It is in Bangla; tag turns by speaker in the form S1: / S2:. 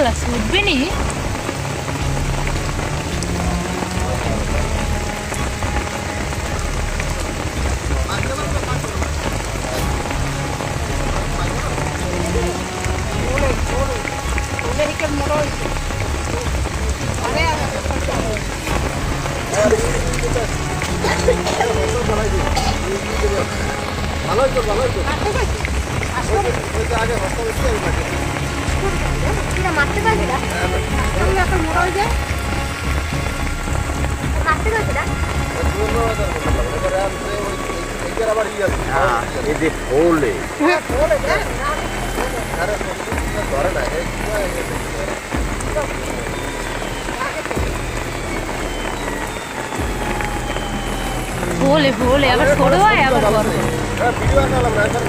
S1: হয়নি
S2: ভালোই তো ভালোই তো ওই যে আগে হস্তা বেশি এই যে ফোলে
S3: হ্যাঁ
S2: ধরে না এই
S1: ভোলে ভোলে আবার ছোট হয় আবার বড় হয়।